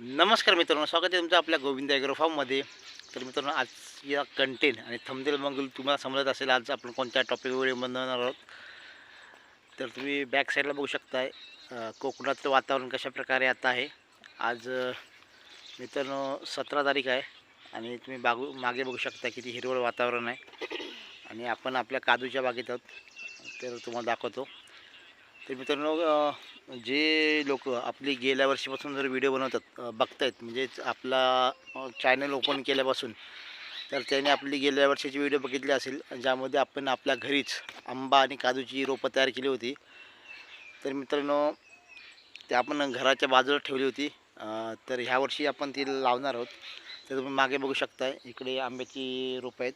नमस्कार मित्रांनो स्वागत आहे तुमचं आपल्या गोविंद ॲग्रो फार्ममध्ये तर मित्रांनो आज या कंटेंट आणि थमदेल मंगल तुम्हाला समजत असेल आज आपण कोणत्या टॉपिकवर बनवणार आहोत. तर तुम्ही बॅक साईडला बघू शकताय कोकणातलं वातावरण कशाप्रकारे आता आहे. आज मित्रांनो सतरा तारीख आहे आणि तुम्ही बागू मागे बघू शकता किती हिरवळ वातावरण आहे. आणि आपण आपल्या काजूच्या बागेत आहोत तर तुम्हाला दाखवतो. तर मित्रांनो जे लोक आपली गेल्या वर्षीपासून जर व्हिडिओ बनवतात बघतायत म्हणजेच आपला चॅनल ओपन केल्यापासून तर त्याने आपली गेल्या वर्षाची व्हिडिओ बघितली असेल ज्यामध्ये आपण आपल्या घरीच आंबा आणि काजूची रोपं तयार केली होती. तर मित्रांनो ते आपण घराच्या बाजूला ठेवली होती. तर ह्या वर्षी आपण ती लावणार आहोत. तर तुम्ही मागे बघू शकताय इकडे आंब्याची रोपं आहेत.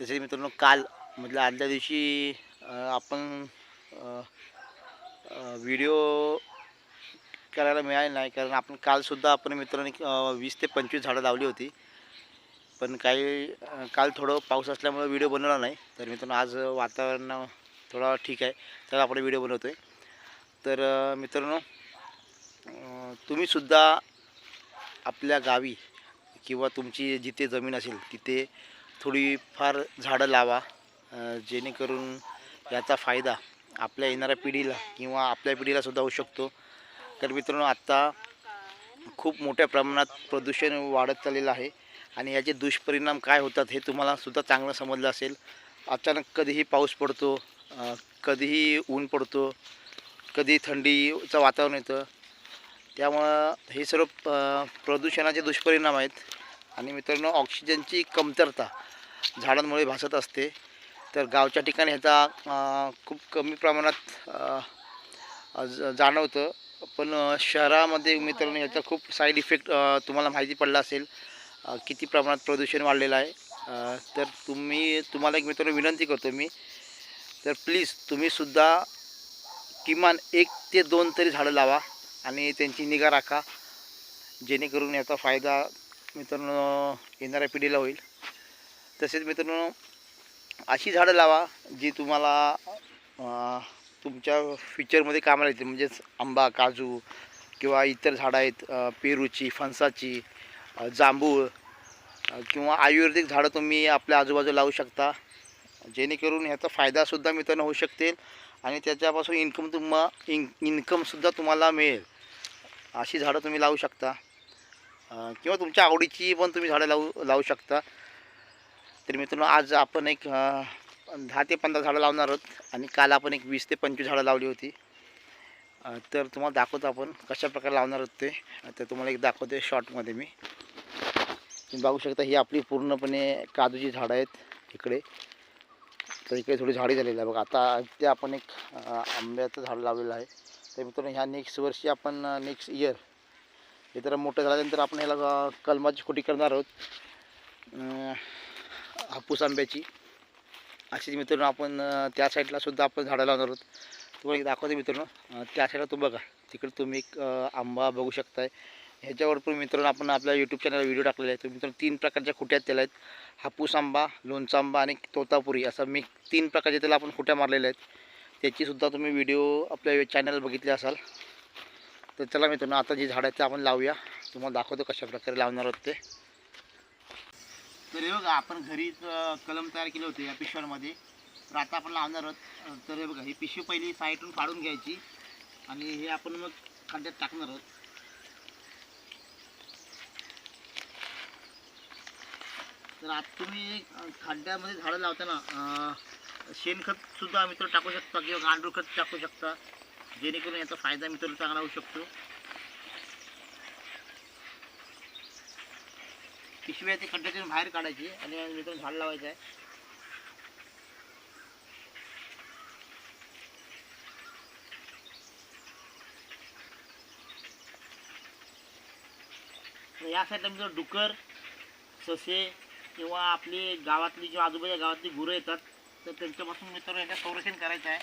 तसेच मित्रांनो काल म्हटलं आदल्या दिवशी आपण व्हिडिओ करायला मिळाले नाही. कारण आपण कालसुद्धा आपण मित्रांनी वीस ते पंचवीस झाडं लावली होती. पण काही काल थोडं पाऊस असल्यामुळे व्हिडिओ बनवला नाही. तर मित्रांनो आज वातावरण थोडा ठीक आहे. तर आपण व्हिडिओ बनवतो आहे तर मित्रांनो तुम्हीसुद्धा आपल्या गावी किंवा तुमची जिथे जमीन असेल तिथे थोडीफार झाडं लावा. जेणेकरून याचा फायदा आपल्या येणाऱ्या पिढीला किंवा आपल्या पिढीला सुद्धा होऊ शकतो. तर मित्रांनो आत्ता खूप मोठ्या प्रमाणात प्रदूषण वाढत चाललेलं आहे आणि याचे दुष्परिणाम काय होतात हे तुम्हाला सुद्धा चांगलं समजलं असेल. अचानक कधीही पाऊस पडतो कधीही ऊन पडतो कधी थंडीचं वातावरण येतं. त्यामुळं हे सर्व प्रदूषणाचे दुष्परिणाम आहेत. आणि मित्रांनो ऑक्सिजनची कमतरता झाडांमुळे भासत असते. तर गावच्या ठिकाणी ह्याचा खूप कमी प्रमाणात जाणवतं. पण शहरामध्ये मित्रांनो ह्याचा खूप साईड इफेक्ट तुम्हाला माहिती पडला असेल. किती प्रमाणात प्रदूषण वाढलेलं आहे. तर तुम्ही तुम्हाला एक मित्रांनो विनंती करतो मी. तर प्लीज तुम्हीसुद्धा किमान एक ते दोन तरी झाडं लावा आणि त्यांची निगा राखा. जेणेकरून याचा फायदा मित्रांनो येणाऱ्या पिढीला होईल. तसेच मित्रांनो अशी झाडं लावा जी तुम्हाला तुमच्या फ्युचरमध्ये कामाला येतील. म्हणजेच आंबा काजू किंवा इतर झाडं आहेत पेरूची फणसाची जांभूळ किंवा आयुर्वेदिक झाडं तुम्ही आपल्या आजूबाजूला लावू शकता. जेणेकरून ह्याचा फायदासुद्धा मित्रांनो होऊ शकतील आणि त्याच्यापासून इन्कम तुम इन इन्कमसुद्धा तुम्हाला मिळेल. अशी झाडं तुम्ही लावू शकता. किंवा तुमच्या आवडीची पण तुम्ही झाडं लावू लावू शकता. तर मित्रांनो आज आपण एक दहा ते पंधरा झाडं लावणार आहोत आणि काल आपण एक वीस ते पंचवीस झाडं लावली होती. तर तुम्हाला दाखवतो आपण कशा प्रकारे लावणार आहोत ते. तर तुम्हाला एक दाखवते शॉर्टमध्ये मी. तुम्ही बघू शकता ही आपली पूर्णपणे काजूची झाडं आहेत इकडे. तर इकडे थोडी झाडी झालेली आहे. बघा आता ते आपण एक आंब्याचं झाड लावलेलं आहे. तर मित्रांनो ह्या नेक्स्ट वर्षी आपण नेक्स्ट इयर हे तर मोठं झाल्यानंतर आपण ह्याला कलमाची खोटी करणार आहोत. हापूस आंब्याची. अशीच मित्रांनो आपण त्या साईडला सुद्धा आपण झाडं लावणार आहोत. तुम्हाला एक दाखवते मित्रांनो. त्या साईडला तू बघा. तिकडे तुम्ही एक आंबा बघू शकताय. ह्याच्यावर पण मित्रांनो आपण आपल्या यूट्यूब चॅनलला व्हिडिओ टाकलेला आहे. तर मित्रांनो तीन प्रकारच्या खुट्या त्याला आहेत. हापूस आंबा लोणचा आंबा आणि तोतापुरी असं मी तीन प्रकारच्या त्याला आपण खुट्या मारलेल्या आहेत. त्याचीसुद्धा तुम्ही व्हिडिओ आपल्या चॅनल बघितले असाल. तर चला मित्रांनो आता जी झाडं आहेत ते आपण लावूया. तुम्हाला दाखवतो कशा प्रकारे लावणार आहोत ते. तर हे बघा आपण घरीच कलम तयार केले होते या पिशव्यांमध्ये. तर आता आपण लावणार आहोत. तर हे बघा ही पिशवी पहिली साईडून फाडून घ्यायची. आणि हे आपण मग खड्ड्यात टाकणार आहोत. तर आता तुम्ही खड्ड्यामध्ये झाडं लावताना शेणखतसुद्धा शेणखत सुद्धा मित्र टाकू शकता किंवा गांडूळ खत टाकू शकता. जेणेकरून याचा फायदा मित्र चांगला होऊ शकतो. पिशवी आहे ती खड्ड्यातून बाहेर काढायची आणि मित्रांनो झाड लावायचं आहे. यासाठी या साईडला मित्र डुकर ससे किंवा आपली गावातली किंवा आजूबाजूच्या गावातली गुरं येतात तर त्यांच्यापासून मित्रांनो याचं संरक्षण करायचं आहे.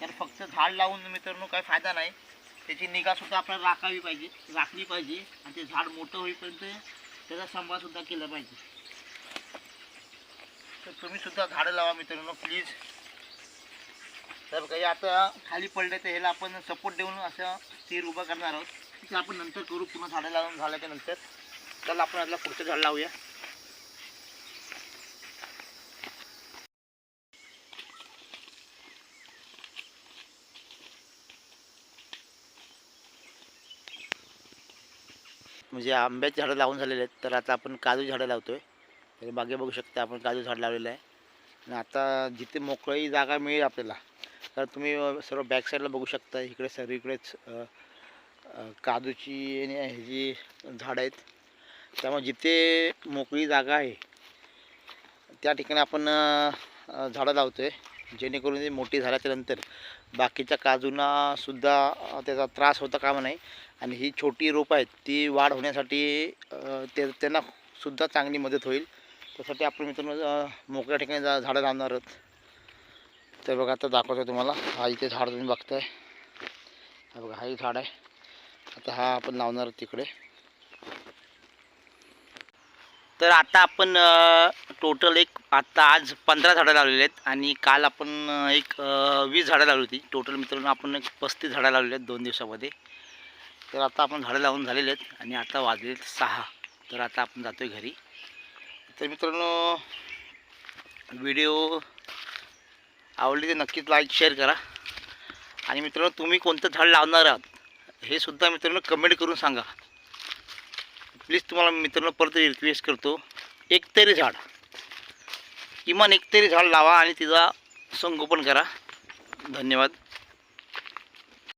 तर फक्त झाड लावून मित्रांनो काही फायदा नाही. त्याची निगासुद्धा आपल्याला राखावी पाहिजे राखली पाहिजे आणि ते झाड मोठं होईपर्यंत त्याचा सांभाळसुद्धा केला पाहिजे. तर तुम्ही सुद्धा झाडं लावा मित्रांनो प्लीज तर काही आता खाली पडले तर ह्याला आपण सपोर्ट देऊन असं स्थिर उभं करणार आहोत. ते आपण नंतर करू पुन्हा झाडं लावून झाल्याच्यानंतर. चला आपण आपला पुढचं झाड लावूया. म्हणजे आंब्याची झाडं लावून झालेले आहेत. तर आता आपण काजू झाडं लावतो तर मागे बघू शकता आपण काजू झाड लावलेलं आहे. आणि आता जिथे मोकळी जागा मिळेल आपल्याला तर तुम्ही सर्व बॅक साईडला बघू शकता. इकडे सर्व इकडेच काजूची आणि ह्याची झाडं आहेत त्यामुळे जिथे मोकळी जागा आहे त्या ठिकाणी आपण झाडं लावतो आहे जेणेकरून ते मोठी झाल्याच्यानंतर बाकीच्या काजूंनासुद्धा त्याचा त्रास होता कामा नाही आणि ही छोटी रोपं आहेत ती वाढ होण्यासाठी ते त्यांना सुद्धा चांगली मदत होईल. त्यासाठी आपण मित्रांनो मोकळ्या ठिकाणी जा झाडं लावणार आहोत. तर बघा आता दाखवतो तुम्हाला. हा इथे झाड तुम्ही बघताय. हा बघा हाही झाड आहे. आता हा आपण लावणार तिकडे. तर आता आपण टोटल एक आत्ता आज पंधरा झाडं लावलेली आहेत आणि काल आपण एक वीस झाडं लावली होती. टोटल मित्रांनो आपण एक पस्तीस झाडं लावलेली आहेत दोन दिवसामध्ये. तर आता आपण झाडं लावून झालेले आहेत आणि आता वाजले सहा. तर आता आपण जातो आहे घरी. तर मित्रांनो व्हिडिओ आवडली तर नक्कीच लाईक शेअर करा. आणि मित्रांनो तुम्ही कोणतं झाड लावणार आहात हे सुद्धा मित्रांनो कमेंट करून सांगा. प्लीज तुम्हाला मित्रांनो परत रिक्वेस्ट करतो एक तरी झाड. किमान एक तरी झाड लावा आणि तिचा संगोपन करा. धन्यवाद.